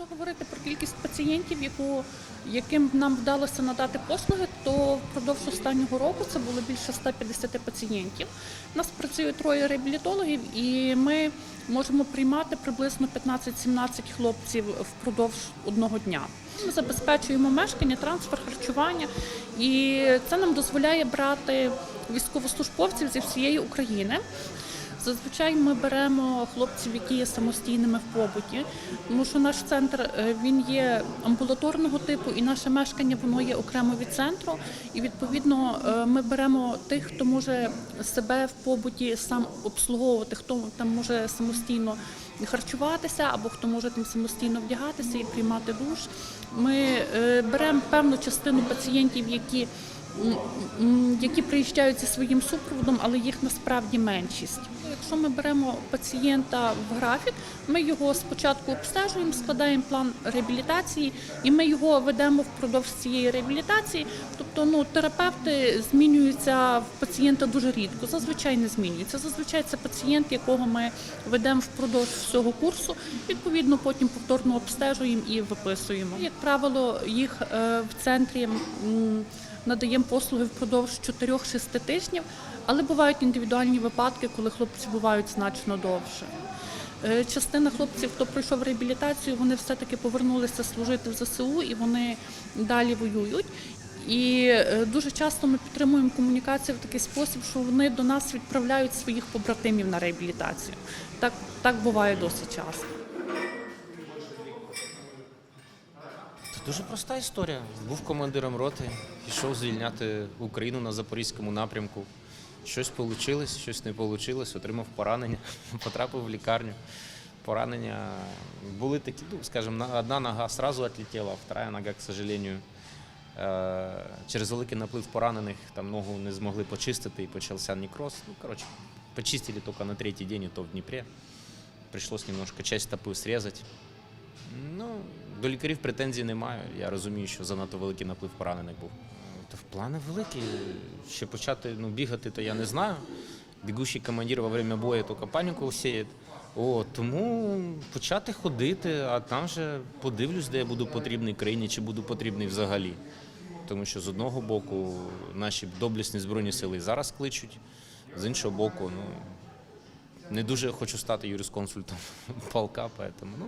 Якщо говорити про кількість пацієнтів, яку, яким нам вдалося надати послуги, то впродовж останнього року це було більше 150 пацієнтів. У нас працює троє реабілітологів, і ми можемо приймати приблизно 15-17 хлопців впродовж одного дня. Ми забезпечуємо мешкання, трансфер, харчування, і це нам дозволяє брати військовослужбовців зі всієї України. Зазвичай ми беремо хлопців, які є самостійними в побуті, тому що наш центр е, він є амбулаторного типу, і наше мешкання воно є окремо від центру. І відповідно е, ми беремо тих, хто може себе в побуті сам обслуговувати, хто там може самостійно харчуватися, або хто може там самостійно вдягатися і приймати душ. Ми е, беремо певну частину пацієнтів, які які приїжджають зі своїм супроводом, але їх насправді меншість. Якщо ми беремо пацієнта в графік, ми його спочатку обстежуємо, складаємо план реабілітації, і ми його ведемо впродовж цієї реабілітації. Тобто, ну терапевти змінюються в пацієнта дуже рідко. Зазвичай не змінюються. Зазвичай це пацієнт, якого ми ведемо впродовж всього курсу. Відповідно, потім повторно обстежуємо і виписуємо. Як правило, їх е, в центрі. Надаємо послуги впродовж 4-6 тижнів, але бувають індивідуальні випадки, коли хлопці бувають значно довше. Е, Частина хлопців, хто пройшов реабілітацію, вони все-таки повернулися служити в ЗСУ і вони далі воюють. І е, дуже часто ми підтримуємо комунікацію в такий спосіб, що вони до нас відправляють своїх побратимів на реабілітацію. Так, так буває досить часто. Дуже проста історія. Був командиром роти, пішов звільняти Україну на запорізькому напрямку. Щось вийшло, щось не вийшло, отримав поранення, потрапив в лікарню. Поранення були такі, ну, скажімо, одна нога одразу відлетіла, а вторая нога, к сожалению, е, через великий наплив поранених там ногу не змогли почистити і почався некроз. Ну, коротше, почистили тільки на третій день, і то в Дніпрі. Прийшлось немножко часть стопи срізати. Ну, до лікарів претензій немає. Я розумію, що занадто великий наплив поранених був. Та в плани великі. Ще почати ну, бігати, то я не знаю. Бігущий командир во время бою тільки паніку сіє. О, тому почати ходити, а там вже подивлюсь, де я буду потрібний країні, чи буду потрібний взагалі. Тому що з одного боку наші доблесні збройні сили зараз кличуть, з іншого боку, ну не дуже хочу стати юрисконсультом полка, поэтому, ну,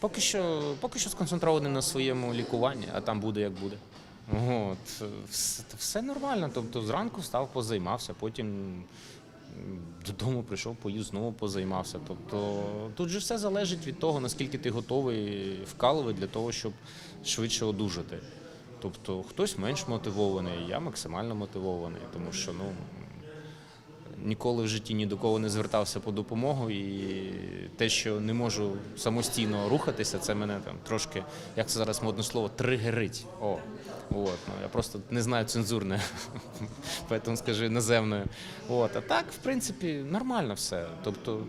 поки що, поки що сконцентрований на своєму лікуванні, а там буде як буде. От, все, все нормально. Тобто зранку встав, позаймався, потім додому прийшов, поїв, знову позаймався. Тобто тут же все залежить від того, наскільки ти готовий вкалувати для того, щоб швидше одужати. Тобто хтось менш мотивований, я максимально мотивований, тому що ну, ніколи в житті ні до кого не звертався по допомогу, і те, що не можу самостійно рухатися, це мене там трошки, як це зараз модне слово, тригерить. О, от, ну, я просто не знаю цензурне, поэтому скажу наземною. От, а так, в принципі, нормально все. Тобто,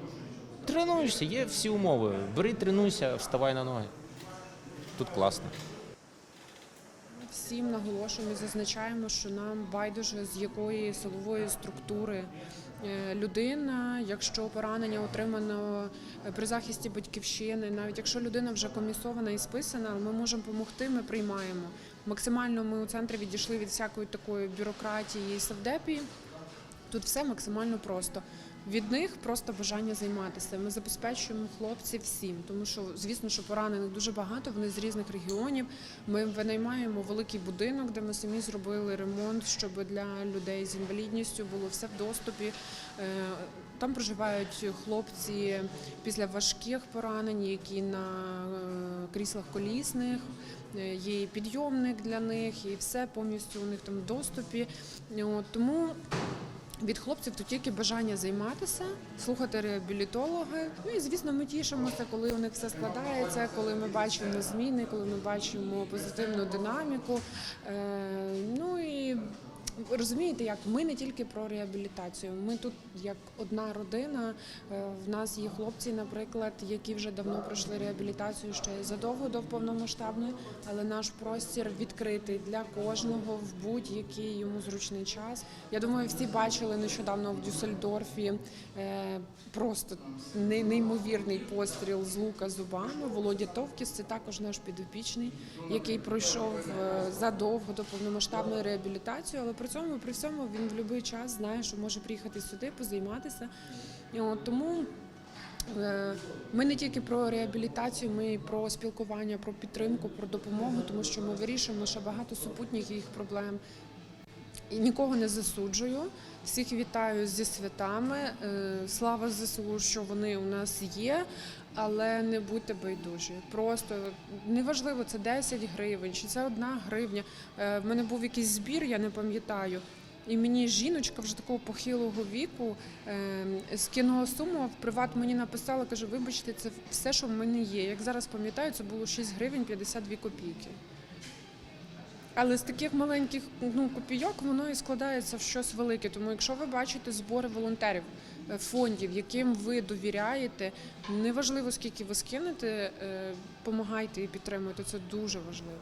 тренуєшся, є всі умови. Бери, тренуйся, вставай на ноги. Тут класно. Всім наголошуємо і зазначаємо, що нам байдуже з якої силової структури е, людина, якщо поранення отримано е, при захисті батьківщини, навіть якщо людина вже комісована і списана, ми можемо допомогти, ми приймаємо. Максимально ми у центрі відійшли від всякої такої бюрократії і совдепії. Тут все максимально просто. Від них просто бажання займатися. Ми забезпечуємо хлопців всім, тому що звісно, що поранених дуже багато. Вони з різних регіонів. Ми винаймаємо великий будинок, де ми самі зробили ремонт, щоб для людей з інвалідністю було все в доступі. Е, Там проживають хлопці після важких поранень, які на е, кріслах колісних. Е, Є і підйомник для них, і все повністю у них там в доступі. Тому від хлопців тут тільки бажання займатися, слухати реабілітологи. Ну і звісно, ми тішимося, коли у них все складається, коли ми бачимо зміни, коли ми бачимо позитивну динаміку. Е, ну і розумієте, як ми не тільки про реабілітацію. Ми тут як одна родина. Е, В нас є хлопці, наприклад, які вже давно пройшли реабілітацію ще задовго до повномасштабної, але наш простір відкритий для кожного в будь-який йому зручний час. Я думаю, всі бачили нещодавно в Дюссельдорфі е, просто неймовірний постріл з лука зубами. Володя Товкіс це також наш підопічний, який пройшов е, задовго до повномасштабної реабілітації, але при цьому при всьому він в будь-який час знає, що може приїхати сюди, позайматися. От тому. е, Ми не тільки про реабілітацію, ми і про спілкування, про підтримку, про допомогу, тому що ми вирішуємо ще багато супутніх їх проблем. Нікого не засуджую. Всіх вітаю зі святами. Е, Слава ЗСУ, що вони у нас є, але не будьте байдужі. Просто неважливо, це 10 гривень чи це одна гривня. Е, В мене був якийсь збір, я не пам'ятаю. І мені жіночка вже такого похилого віку е, скинула суму, в приват мені написала, каже, вибачте, це все, що в мене є. Як зараз пам'ятаю, це було 6 гривень 52 копійки. Але з таких маленьких ну, копійок воно і складається в щось велике. Тому якщо ви бачите збори волонтерів, е, фондів, яким ви довіряєте, неважливо скільки ви скинете, допомагайте помагайте і підтримуйте. Це дуже важливо.